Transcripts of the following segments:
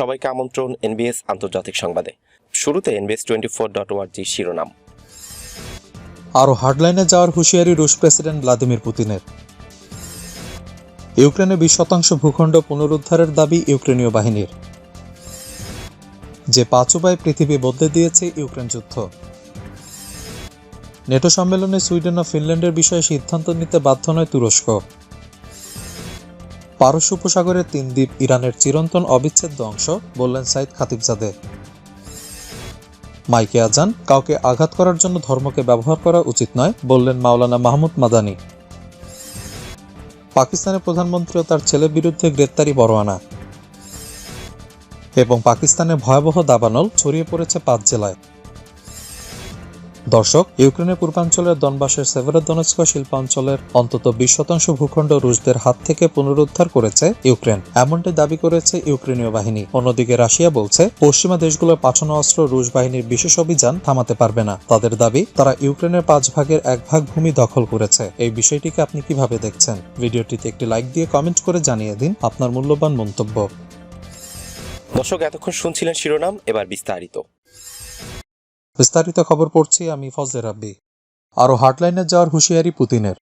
সবাইকে আমন্ত্রণ এনবিএস আন্তর্জাতিক সংবাদে। শুরুতে এনবিএস টোয়েন্টি ফোর ডট ওয়ার্জি শিরোনাম। আরও হার্ডলাইনে যাওয়ার হুঁশিয়ারি রুশ প্রেসিডেন্ট ভ্লাদিমির পুতিনের। ইউক্রেনে বিশ শতাংশ ভূখণ্ড পুনরুদ্ধারের দাবি ইউক্রেনীয় বাহিনীর। যে পাঁচ উপায় পৃথিবী বদলে দিয়েছে ইউক্রেন যুদ্ধ। নেটো সম্মেলনে সুইডেন ও ফিনল্যান্ডের বিষয়ে সিদ্ধান্ত নিতে বাধ্য নয় তুরস্ক। পারস্য উপসাগরের তিন দ্বীপ ইরানের চিরন্তন অবিচ্ছেদ্য অংশ, বললেন সাইদ খাতিবজাদে। মাইকে আজান, কাউকে আঘাত করার জন্য ধর্মকে ব্যবহার করা উচিত নয়, বললেন মাওলানা মাহমুদ মাদানি। পাকিস্তানের প্রধানমন্ত্রী তার ছেলের বিরুদ্ধে গ্রেপ্তারি বড়োয়ানা। এবং পাকিস্তানে ভয়াবহ দাবানল ছড়িয়ে পড়েছে পাঁচ জেলায়। দর্শক, ইউক্রেনের পূর্বাঞ্চলের দনবাসের সেভেরোদনেস্ক শিল্পাঞ্চলের অন্তত বিশ শতাংশ ভূখণ্ড রুশদের হাত থেকে পুনরুদ্ধার করেছে ইউক্রেন। এমনটি দাবি করেছে ইউক্রেনীয় বাহিনী। অন্যদিকে রাশিয়া বলছে, পশ্চিমা দেশগুলোর পাঠানো অস্ত্র রুশ বাহিনীর বিশেষ অভিযান থামাতে পারবে না। তাদের দাবি, তারা ইউক্রেনের পাঁচ ভাগের এক ভাগ ভূমি দখল করেছে। এই বিষয়টিকে আপনি কীভাবে দেখছেন? ভিডিওটিতে একটি লাইক দিয়ে কমেন্ট করে জানিয়ে দিন আপনার মূল্যবান মন্তব্য। দর্শক, এতক্ষণ শুনছিলেন শিরোনাম, এবার বিস্তারিত। বিস্তারিত খবর পড়ছি আমি ফজলে রাব্বি। আরও হার্ডলাইনে যাওয়ার হুঁশিয়ারি পুতিনের।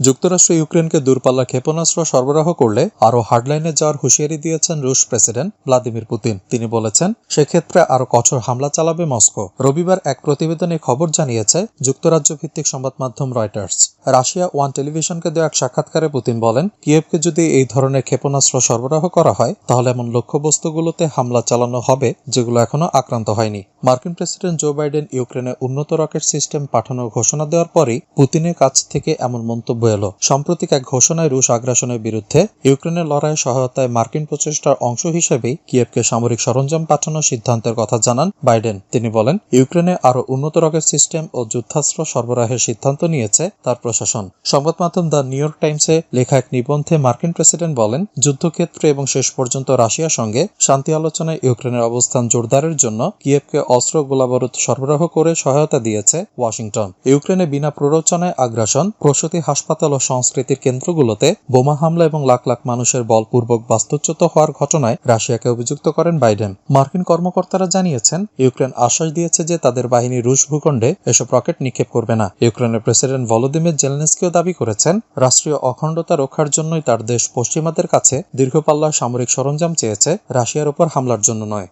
যুক্তরাষ্ট্র ইউক্রেনকে দূরপাল্লা ক্ষেপণাস্ত্র সরবরাহ করলে আরও হার্ডলাইনে যাওয়ার হুঁশিয়ারি দিয়েছেন রুশ প্রেসিডেন্ট ভ্লাদিমির পুতিন। তিনি বলেছেন, সেক্ষেত্রে আরও কঠোর হামলা চালাবে মস্কো। রবিবার এক প্রতিবেদনে খবর জানিয়েছে যুক্তরাজ্য ভিত্তিক সংবাদ মাধ্যম রয়টার্স। রাশিয়া ওয়ান টেলিভিশনকে দেওয়া এক সাক্ষাৎকারে পুতিন বলেন, কিয়েভকে যদি এই ধরনের ক্ষেপণাস্ত্র সরবরাহ করা হয়, তাহলে এমন লক্ষ্যবস্তুগুলোতে হামলা চালানো হবে যেগুলো এখনও আক্রান্ত হয়নি। মার্কিন প্রেসিডেন্ট জো বাইডেন ইউক্রেনে উন্নত রকেট সিস্টেম পাঠানোর ঘোষণা দেওয়ার পরই পুতিনের কাছ থেকে এমন মন্তব্য এলো। সাম্প্রতিক এক ঘোষণায় রুশ আগ্রাসনের বিরুদ্ধে ইউক্রেনের লড়াইয়ে সহায়তায় মার্কিন প্রচেষ্টার অংশ হিসেবেই কিয়েভকে সামরিক সরঞ্জাম পাঠানোর সিদ্ধান্তের কথা জানান বাইডেন। তিনি বলেন, ইউক্রেনে আরও উন্নত রকেট সিস্টেম ও যুদ্ধাস্ত্র সরবরাহের সিদ্ধান্ত নিয়েছে তার প্রশাসন। সংবাদ মাধ্যম দ্য নিউ ইয়র্ক টাইমসে লেখা এক নিবন্ধে মার্কিন প্রেসিডেন্ট বলেন, যুদ্ধক্ষেত্রে এবং শেষ পর্যন্ত রাশিয়ার সঙ্গে শান্তি আলোচনায় ইউক্রেনের অবস্থান জোরদারের জন্য কিয়েভকে অস্ত্র গোলাবারুদ সরবরাহ করে সহায়তা দিয়েছে ওয়াশিংটন। ইউক্রেনে বিনা প্ররোচনায় আগ্রাসন, প্রসূতি হাসপাতাল ও সংস্কৃতির কেন্দ্রগুলোতে বোমা হামলা এবং লাখ লাখ মানুষের বলপূর্বক বাস্তুচ্যুত হওয়ার ঘটনায় রাশিয়াকে অভিযুক্ত করেন বাইডেন। মার্কিন কর্মকর্তারা জানিয়েছেন, ইউক্রেন আশ্বাস দিয়েছে যে তাদের বাহিনী রুশ ভূখণ্ডে এসব রকেট নিক্ষেপ করবে না। ইউক্রেনের প্রেসিডেন্ট ভলোদিমির জেলনেস্কিও দাবি করেছেন, রাষ্ট্রীয় অখণ্ডতা রক্ষার জন্যই তার দেশ পশ্চিমাদের কাছে দীর্ঘপাল্লার সামরিক সরঞ্জাম চেয়েছে, রাশিয়ার উপর হামলার জন্য নয়।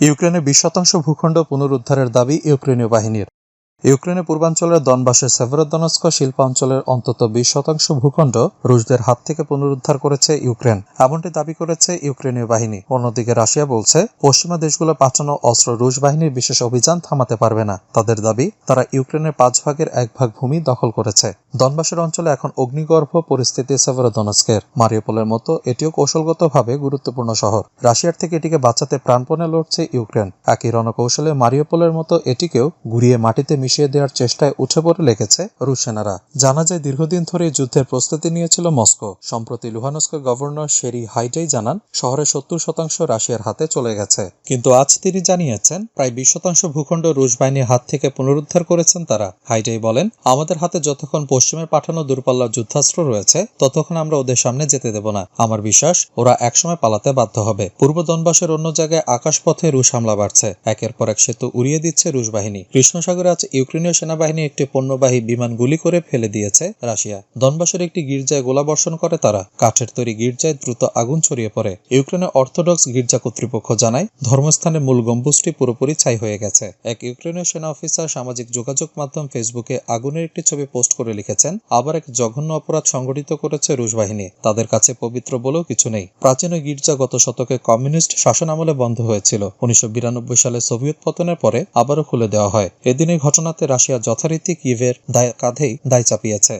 ইউক্রেনের বিশ শতাংশ ভূখণ্ড পুনরুদ্ধারের দাবি ইউক্রেনীয় বাহিনীর। ইউক্রেনের পূর্বাঞ্চলের দনবাসের সেভেরোদনস্ক শিল্পাঞ্চলের অন্তত বিশ শতাংশ ভূখণ্ড রুশদের হাত থেকে পুনরুদ্ধার করেছে ইউক্রেন। এমনটি দাবি করেছে ইউক্রেনীয় বাহিনী। অন্যদিকে রাশিয়া বলছে, পশ্চিমা দেশগুলো পাঠানো অস্ত্র রুশ বাহিনীর বিশেষ অভিযান থামাতে পারবে না। তাদের দাবি, তারা ইউক্রেনের পাঁচ ভাগের এক ভাগ ভূমি দখল করেছে। দনবাসের অঞ্চলে এখন অগ্নিগর্ভ পরিস্থিতি সেভেরোদনস্কের। মারিওপোলের মতো এটিও কৌশলগতভাবে গুরুত্বপূর্ণ শহর। রাশিয়ার থেকে এটিকে বাঁচাতে প্রাণপণে লড়ছে ইউক্রেন। একই রণকৌশলে মারিওপোলের মতো এটিকেও ঘুরিয়ে মাটিতে মিশিয়ে দেওয়ার চেষ্টায় উঠে পড়ে লেগেছে রুশ সেনারা জানা যায়, দীর্ঘদিন ধরে যুদ্ধের প্রস্তুতি নিয়েছিল মস্কো। সম্প্রতি লুহানস্কের গভর্নর শেরি হাইটাই জানান শহরের সত্তর শতাংশ রাশিয়ার হাতে চলে গেছে। কিন্তু আজ তিনি জানিয়েছেন, প্রায় বিশ শতাংশ ভূখণ্ড রুশ বাহিনীর হাত থেকে পুনরুদ্ধার করেছেন তারা। হাইটাই বলেন, আমাদের হাতে যতক্ষণ পশ্চিমে পাঠানো দূরপাল্লার যুদ্ধাস্ত্র রয়েছে, ততক্ষণ আমরা ওদের সামনে যেতে দেব না। আমার বিশ্বাস, ওরা একসময় পালাতে বাধ্য হবে। পূর্ব দনবাসের অন্য জায়গায় আকাশপথে রুশ হামলা বাড়ছে। একের পর এক সেতু উড়িয়ে দিচ্ছে রুশ বাহিনী। কৃষ্ণসাগরে আজ ইউক্রেনীয় সেনাবাহিনী একটি পণ্যবাহী বিমান গুলি করে ফেলে দিয়েছে রাশিয়া। দনবাসের একটি গির্জায় গোলাবর্ষণ করে তারা। কাঠের তৈরি গির্জায় দ্রুত আগুন ছড়িয়ে পড়ে। ইউক্রেনের অর্থোডক্স গির্জা কর্তৃপক্ষ জানায় ধর্মস্থানের মূল গম্বুজটি পুরোপুরি ছাই হয়ে গেছে। এক ইউক্রেনীয় সেনা অফিসার সামাজিক যোগাযোগ মাধ্যম ফেসবুকে আগুনের একটি ছবি পোস্ট করে লিখেছেন, আবার এক জঘন্য অপরাধ সংঘটিত করেছে রুশ বাহিনী। তাদের কাছে পবিত্র বলেও কিছু নেই। প্রাচীন গির্জা গত শতকে কমিউনিস্ট শাসন আমলে বন্ধ হয়েছিল। উনিশশো বিরানব্বই সালে সোভিয়েত পতনের পরে আবারও খুলে দেওয়া হয়। এদিন এই ঘটনাতে রাশিয়া যথারীতি কিভের দায় কাঁধেই দায় চাপিয়েছে।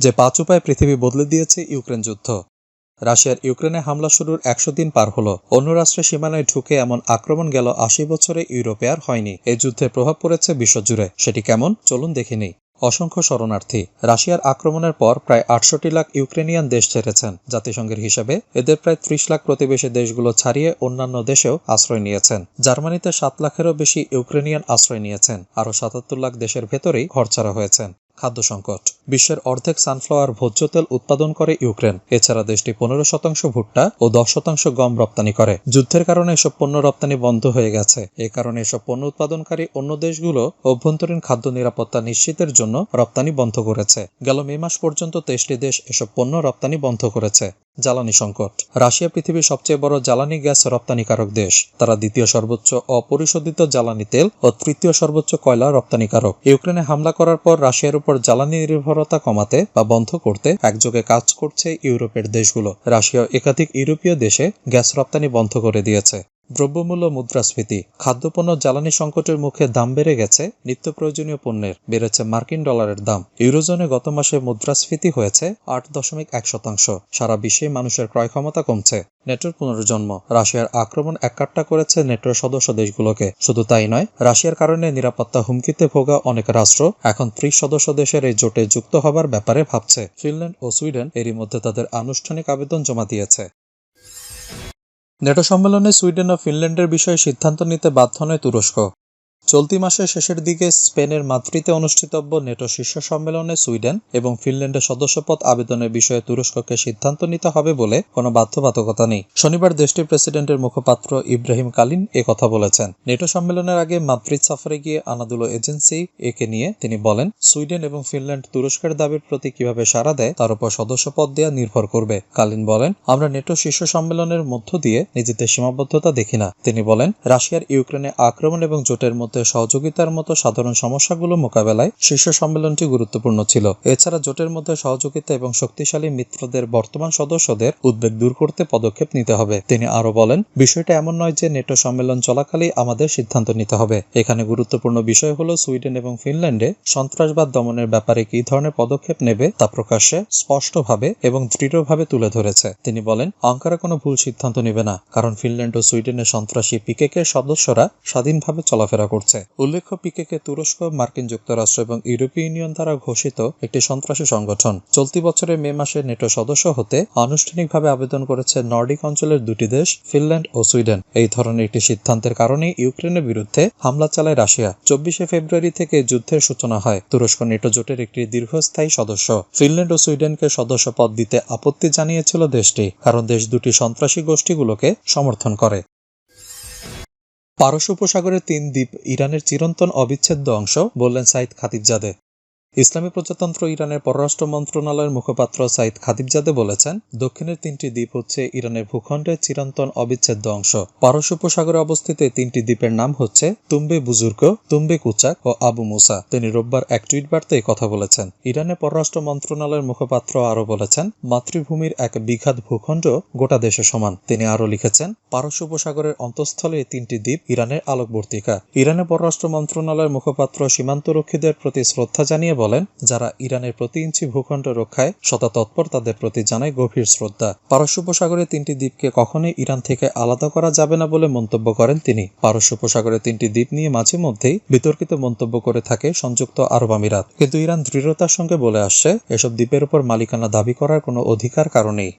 যে পাঁচ উপায় পৃথিবী বদলে দিয়েছে ইউক্রেন যুদ্ধ। রাশিয়ার ইউক্রেনে হামলা শুরুর একশো দিন পার হলো। অন্য রাষ্ট্রের সীমানায় ঢুকে এমন আক্রমণ গেল আশি বছরে ইউরোপে আর হয়নি। এই যুদ্ধে প্রভাব পড়েছে বিশ্বজুড়ে। সেটি কেমন? চলুন দেখে নেই। অসংখ্য শরণার্থী। রাশিয়ার আক্রমণের পর প্রায় আটষট্টি লাখ ইউক্রেনিয়ান দেশ ছেড়েছেন। জাতিসংঘের হিসাবে এদের প্রায় ত্রিশ লাখ প্রতিবেশী দেশগুলো ছাড়িয়ে অন্যান্য দেশেও আশ্রয় নিয়েছেন। জার্মানিতে সাত লাখেরও বেশি ইউক্রেনিয়ান আশ্রয় নিয়েছেন। আরও সাতাত্তর লাখ দেশের ভেতরেই ঘরছাড়া হয়েছেন। খাদ্য সংকট। বিশ্বের অর্ধেক সানফ্লাওয়ার ভোজ্য তেল উৎপাদন করে ইউক্রেন। এছাড়া দেশটি পনেরো শতাংশ ভুট্টা ও দশ শতাংশ গম রপ্তানি করে। যুদ্ধের কারণে এসব পণ্য রপ্তানি বন্ধ হয়ে গেছে। এ কারণে এসব পণ্য উৎপাদনকারী অন্য দেশগুলো অভ্যন্তরীণ খাদ্য নিরাপত্তা নিশ্চিতের জন্য রপ্তানি বন্ধ করেছে। গেল মে মাস পর্যন্ত তেইশটি দেশ এসব পণ্য রপ্তানি বন্ধ করেছে। জ্বালানি সংকট। রাশিয়া পৃথিবীর সবচেয়ে বড় জ্বালানি গ্যাস রপ্তানিকারক দেশ। তারা দ্বিতীয় সর্বোচ্চ অপরিশোধিত জ্বালানি তেল ও তৃতীয় সর্বোচ্চ কয়লা রপ্তানিকারক। ইউক্রেনে হামলা করার পর রাশিয়ার উপর জ্বালানি নির্ভরতা কমাতে বা বন্ধ করতে একযোগে কাজ করছে ইউরোপের দেশগুলো। রাশিয়া একাধিক ইউরোপীয় দেশে গ্যাস রপ্তানি বন্ধ করে দিয়েছে। দ্রব্যমূল্য মুদ্রাস্ফীতি, খাদ্যপণ্য জ্বালানি সংকটের মুখে দাম বেড়ে গেছে নিত্য প্রয়োজনীয় পণ্যের বেড়েছে মার্কিন ডলারের দাম। ইউরোজোনে গত মাসে মুদ্রাস্ফীতি হয়েছে আট দশমিক এক শতাংশ। সারা বিশ্বে মানুষের ক্রয় ক্ষমতা কমছে। নেটোর পুনর্জন্ম। রাশিয়ার আক্রমণ এককাট্টা করেছে নেটোর সদস্য দেশগুলোকে। শুধু তাই নয়, রাশিয়ার কারণে নিরাপত্তা হুমকিতে ভোগা অনেক রাষ্ট্র এখন ত্রিশ সদস্য দেশের এই জোটে যুক্ত হবার ব্যাপারে ভাবছে। ফিনল্যান্ড ও সুইডেন এরই মধ্যে তাদের আনুষ্ঠানিক আবেদন জমা দিয়েছে। নেটো সম্মেলনে সুইডেন ও ফিনল্যান্ডের বিষয়ে সিদ্ধান্ত নিতে বাধ্য নয় তুরস্ক। চলতি মাসের শেষের দিকে স্পেনের মাদ্রিদে অনুষ্ঠিতব্য নেটো শীর্ষ সম্মেলনে সুইডেন এবং ফিনল্যান্ডের সদস্যপদ আবেদনের বিষয়ে তুরস্ককে সিদ্ধান্ত নিতে হবে বলে কোনো বাধ্যবাধকতা নেই। শনিবার দেশটির প্রেসিডেন্টের মুখপাত্র ইব্রাহিম কালিন এ কথা বলেছেন। নেটো সম্মেলনের আগে মাদ্রিদ সফরে গিয়ে আনাদুলো এজেন্সি একে নিয়ে তিনি বলেন, সুইডেন এবং ফিনল্যান্ড তুরস্কের দাবির প্রতি কীভাবে সাড়া দেয় তার উপর সদস্যপদ দেওয়া নির্ভর করবে। কালিন বলেন, আমরা নেটো শীর্ষ সম্মেলনের মধ্য দিয়ে নিজেদের সীমাবদ্ধতা দেখি না। তিনি বলেন, রাশিয়ার ইউক্রেনে আক্রমণ এবং জোটের মধ্যে সহযোগিতার মতো সাধারণ সমস্যাগুলো মোকাবেলায় শীর্ষ সম্মেলনটি গুরুত্বপূর্ণ ছিল। এছাড়া জোটের মধ্যে সহযোগিতা এবং শক্তিশালী মিত্রদের বর্তমান সদস্যদের উদ্বেগ দূর করতে পদক্ষেপ নিতে হবে। তিনি আরও বলেন, বিষয়টা এমন নয় যে নেটো সম্মেলন চলাকালেই আমাদের সিদ্ধান্ত নিতে হবে। এখানে গুরুত্বপূর্ণ বিষয় হলো সুইডেন এবং ফিনল্যান্ডে সন্ত্রাসবাদ দমনের ব্যাপারে কি ধরনের পদক্ষেপ নেবে তা প্রকাশ্যে, স্পষ্টভাবে এবং দৃঢ়ভাবে তুলে ধরেছে। তিনি বলেন, আঙ্কারা কোনো ভুল সিদ্ধান্ত নেবে না, কারণ ফিনল্যান্ড ও সুইডেনের সন্ত্রাসী পিকেকে সদস্যরা স্বাধীনভাবে চলাফেরা করছে। উল্লেখ্য, পিকেকে তুরস্ক, মার্কিন যুক্তরাষ্ট্র এবং ইউরোপীয় ইউনিয়ন দ্বারা ঘোষিত একটি সন্ত্রাসী সংগঠন। চলতি বছরের মে মাসে নেটো সদস্য হতে আনুষ্ঠানিকভাবে আবেদন করেছে নর্ডিক অঞ্চলের দুটি দেশ, ফিনল্যান্ড ও সুইডেন। এই ধরনের একটি সিদ্ধান্তের কারণে ইউক্রেনের বিরুদ্ধে হামলা চালায় রাশিয়া। চব্বিশে ফেব্রুয়ারি থেকে যুদ্ধের সূচনা হয়। তুরস্ক নেটো জোটের একটি দীর্ঘস্থায়ী সদস্য। ফিনল্যান্ড ও সুইডেনকে সদস্য পদ দিতে আপত্তি জানিয়েছিল দেশটি, কারণ দেশ দুটি সন্ত্রাসী গোষ্ঠীগুলোকে সমর্থন করে। পারস্য উপসাগরের তিন দ্বীপ ইরানের চিরন্তন অবিচ্ছেদ্য অংশ বললেন সাইদ খাতিবজাদে ইসলামী প্রজাতন্ত্র ইরানের পররাষ্ট্র মন্ত্রণালয়ের মুখপাত্র সাইদ খাদিবজাদে বলেছেন, দক্ষিণের তিনটি দ্বীপ হচ্ছে ইরানের ভূখণ্ডের চিরন্তন অবিচ্ছেদ্য অংশ। পারস্য উপসাগরে অবস্থিত তিনটি দ্বীপের নাম হচ্ছে তুম্বে বুজুর্গ, তুম্বে কুচাক ও আবু মুসা। তিনি রোববার এক টুইট বার্তায় কথা বলেছেন। ইরানের পররাষ্ট্র মন্ত্রণালয়ের মুখপাত্র আরও বলেছেন, মাতৃভূমির এক বিঘাত ভূখণ্ড গোটা দেশে সমান। তিনি আরও লিখেছেন, পারস্য উপসাগরের অন্তঃস্থলে তিনটি দ্বীপ ইরানের আলোকবর্তিকা। ইরানের পররাষ্ট্র মন্ত্রণালয়ের মুখপাত্র সীমান্তরক্ষীদের প্রতি শ্রদ্ধা জানিয়ে বলেন, যারা ইরানের প্রতি ইঞ্চি ভূখণ্ড রক্ষায় শত তৎপর তাদের প্রতি জানায় গভীর শ্রদ্ধা। পারস্য উপসাগরের তিনটি দ্বীপকে কখনোই ইরান থেকে আলাদা করা যাবে না বলে মন্তব্য করেন তিনি। পারস্য উপসাগরের তিনটি দ্বীপ নিয়ে মাঝে মধ্যেই বিতর্কিত মন্তব্য করে থাকে সংযুক্ত আরব আমিরাত। কিন্তু ইরান দৃঢ়তার সঙ্গে বলে আসছে, এসব দ্বীপের উপর মালিকানা দাবি করার কোনো অধিকার কারণেই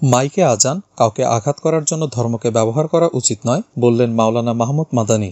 মাইকে আজান, কাউকে আঘাত করার জন্য ধর্মকে ব্যবহার করা উচিত নয়, বললেন মাওলানা মাহমুদ মাদানী।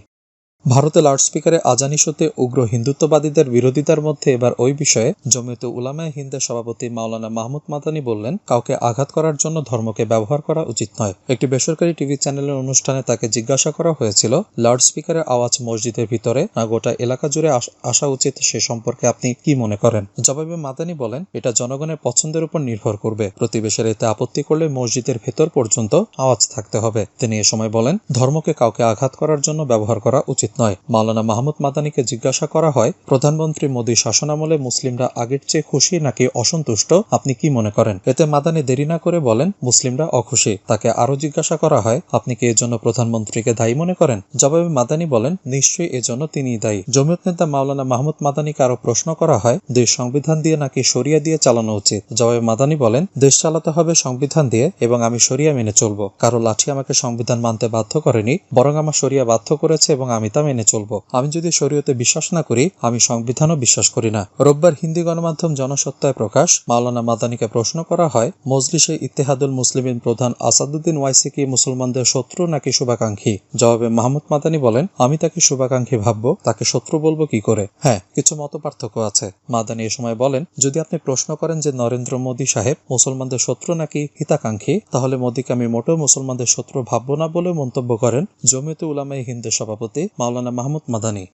ভারতে লাউডস্পিকারে আজানি ইস্যুতে উগ্র হিন্দুত্ববাদীদের বিরোধিতার মধ্যে এবার ওই বিষয়ে জমিয়তে উলামায় হিন্দের সভাপতি মাওলানা মাহমুদ মাদানি বললেন, কাউকে আঘাত করার জন্য ধর্মকে ব্যবহার করা উচিত নয়। একটি বেসরকারি টিভি চ্যানেলের অনুষ্ঠানে তাকে জিজ্ঞাসা করা হয়েছিল লাউডস্পিকারের আওয়াজ মসজিদের ভিতরে না গোটা এলাকা জুড়ে আস- আসা উচিত সে সম্পর্কে আপনি কি মনে করেন? জবাবে মাদানি বলেন, এটা জনগণের পছন্দের উপর নির্ভর করবে। প্রতিবেশের এতে আপত্তি করলে মসজিদের ভেতর পর্যন্ত আওয়াজ থাকতে হবে। তিনি এ সময় বলেন, ধর্মকে কাউকে আঘাত করার জন্য ব্যবহার করা উচিত নয়। মাওলানা মাহমুদ মাদানিকে জিজ্ঞাসা করা হয়, প্রধানমন্ত্রী মোদী শাসনামলে মুসলিমরা আগের চেয়ে খুশি নাকি অসন্তুষ্ট? আপনি কি মনে করেন? এতে মাদানি দেরি না করে বলেন, মুসলিমরা অখুশি। তাকে আরও জিজ্ঞাসা করা হয়, আপনি কি এর জন্য প্রধানমন্ত্রীকে দায়ী মনে করেন? জবাবে মাদানি বলেন, নিশ্চয়ই এজন্য তিনি দায়ী। জমিয়ত নেতা মাওলানা মাহমুদ মাদানিকে আরও প্রশ্ন করা হয়, দেশ সংবিধান দিয়ে নাকি সরিয়া দিয়ে চালানো উচিত? জবাবে মাদানি বলেন, দেশ চালাতে হবে সংবিধান দিয়ে এবং আমি সরিয়া মেনে চলবো। কারও লাঠি আমাকে সংবিধান মানতে বাধ্য করেনি, বরং আমার সরিয়া বাধ্য করেছে এবং আমি তা তা মেনে চলব। আমি যদি শরীয়তে বিশ্বাস না করি, আমি সংবিধানও বিশ্বাস করি না। রোববার হিন্দি গণমাধ্যম জনসত্তায় প্রকাশ, মাওলানা মাদানিকে প্রশ্ন করা হয়, মজলিসে ইত্তেহাদুল মুসলিমিন প্রধান আসাদুদ্দিন ওয়াইসি কি মুসলমানদের শত্রু নাকি শুভাকাঙ্ক্ষী? জবাবে মাহমুদ মাদানি বলেন, আমি তাকে শুভাকাঙ্ক্ষী ভাববো, তাকে শত্রু বলব কি করে? হ্যাঁ কিছু মত পার্থক্য আছে। মাদানি এ সময় বলেন, যদি আপনি প্রশ্ন করেন যে নরেন্দ্র মোদী সাহেব মুসলমানদের শত্রু নাকি হিতাকাঙ্ক্ষী, তাহলে মোদীকে আমি মোটেও মুসলমানদের শত্রু ভাববো না বলে মন্তব্য করেন জমিয়তে উলামাই হিন্দের সভাপতি মাওলানা মাহমুদ মাদানি।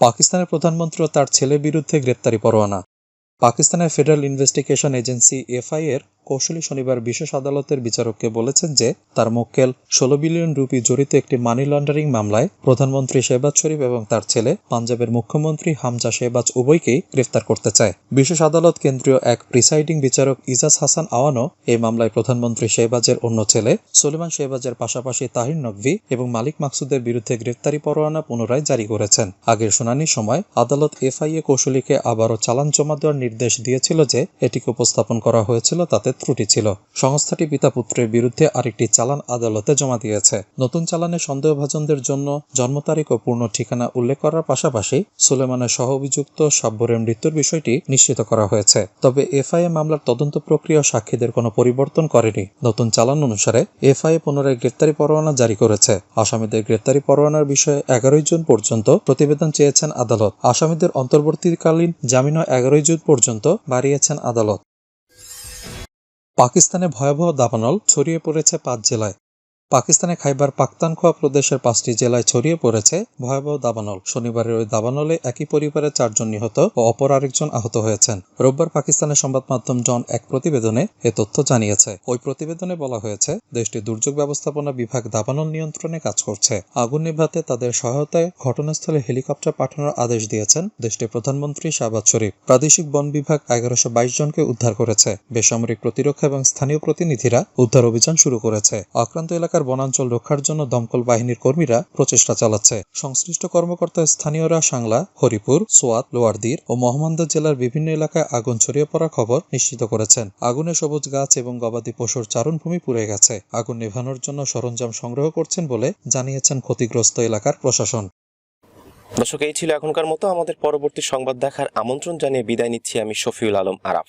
পাকিস্তানের প্রধানমন্ত্রী তার ছেলের বিরুদ্ধে গ্রেপ্তারি পরোয়ানা। পাকিস্তানের ফেডারেল ইনভেস্টিগেশন এজেন্সি এফআই এর কৌশলী শনিবার বিশেষ আদালতের বিচারককে বলেছেন যে, তার মক্কেল ষোলো বিলিয়ন রুপি জড়িত একটি মানি লন্ডারিং মামলায় প্রধানমন্ত্রী শেহবাজ শরীফ এবং তার ছেলে পাঞ্জাবের মুখ্যমন্ত্রী হামজা শেহবাজ উভয়কেই গ্রেফতার করতে চায়। বিশেষ আদালত কেন্দ্রীয় এক প্রিসাইডিং বিচারক ইজাজ হাসান আওয়ানো এই মামলায় প্রধানমন্ত্রী শেহবাজের অন্য ছেলে সুলেমান শেহবাজের পাশাপাশি তাহির নকভি এবং মালিক মাকসুদের বিরুদ্ধে গ্রেফতারি পরোয়ানা পুনরায় জারি করেছেন। আগের শুনানির সময় আদালত এফআইএ কৌশলীকে আবারও চালান জমা দেওয়ার নির্দেশ দিয়েছিল যে, এটিকে উপস্থাপন করা হয়েছিল তাতে ত্রুটি ছিল। সংস্থাটি পিতা পুত্রের বিরুদ্ধে আরেকটি চালান আদালতে জমা দিয়েছে। নতুন চালানে সন্দেহভাজনদের জন্য জন্ম তারিখ ও পূর্ণ ঠিকানা উল্লেখ করার পাশাপাশি সুলেমানের সহ অভিযুক্ত সাব্বরের মৃত্যুর বিষয়টি নিশ্চিত করা হয়েছে। তবে এফআইএ মামলার তদন্ত প্রক্রিয়া সাক্ষীদের কোনো পরিবর্তন করেনি। নতুন চালান অনুসারে এফআইএ পুনরায় গ্রেপ্তারি পরোয়ানা জারি করেছে। আসামিদের গ্রেপ্তারি পরোয়ানার বিষয়ে এগারোই জুন পর্যন্ত প্রতিবেদন চেয়েছেন আদালত। আসামিদের অন্তর্বর্তীকালীন জামিনও এগারোই জুন পর্যন্ত বাড়িয়েছেন আদালত। পাকিস্তানে ভয়াবহ দাবানল ছড়িয়ে পড়েছে পাঁচ জেলায়। পাকিস্তানে খাইবার পাখতানখোয়া প্রদেশের পাঁচটি জেলায় ছড়িয়ে পড়েছে ভয়াবহ দাবানল। শনিবারের ওই দাবানলে একই পরিবারের চারজন নিহত ও অপর আরেকজন আহত হয়েছেন। রোববার পাকিস্তানের সংবাদ মাধ্যম জন এক প্রতিবেদনে এ তথ্য জানিয়েছে। ওই প্রতিবেদনে বলা হয়েছে দেশটির দুর্যোগ ব্যবস্থাপনা বিভাগ দাবানল নিয়ন্ত্রণে কাজ করছে। আগুন নিভাতে তাদের সহায়তায় ঘটনাস্থলে হেলিকপ্টার পাঠানোর আদেশ দিয়েছেন দেশটির প্রধানমন্ত্রী শাহবাজ শরীফ। প্রাদেশিক বন বিভাগ এগারোশো বাইশ জনকে উদ্ধার করেছে। বেসামরিক প্রতিরক্ষা এবং স্থানীয় প্রতিনিধিরা উদ্ধার অভিযান শুরু করেছে। আক্রান্ত এলাকার বনাঞ্চল রক্ষার জন্য দমকল বাহিনীর কর্মীরা প্রচেষ্টা চালাচ্ছে। সংশ্লিষ্ট কর্মকর্তা স্থানীয়রা সাংলা, হরিপুর, সোয়াত, লোয়ারদির ও মোহাম্মদা জেলার বিভিন্ন এলাকায় আগুন ছড়িয়ে পড়ার খবর নিশ্চিত করেছেন। আগুনে সবুজ গাছ এবং গবাদি পশুর চারণভূমি পুড়ে গেছে। আগুন নেভানোর জন্য সরঞ্জাম সংগ্রহ করছেন বলে জানিয়েছেন ক্ষতিগ্রস্ত এলাকার প্রশাসন। দর্শক, এই ছিল এখনকার মতো। আমাদের পরবর্তী সংবাদ দেখার আমন্ত্রণ জানিয়ে বিদায় নিচ্ছি আমি শফিউল আলম আরাফ।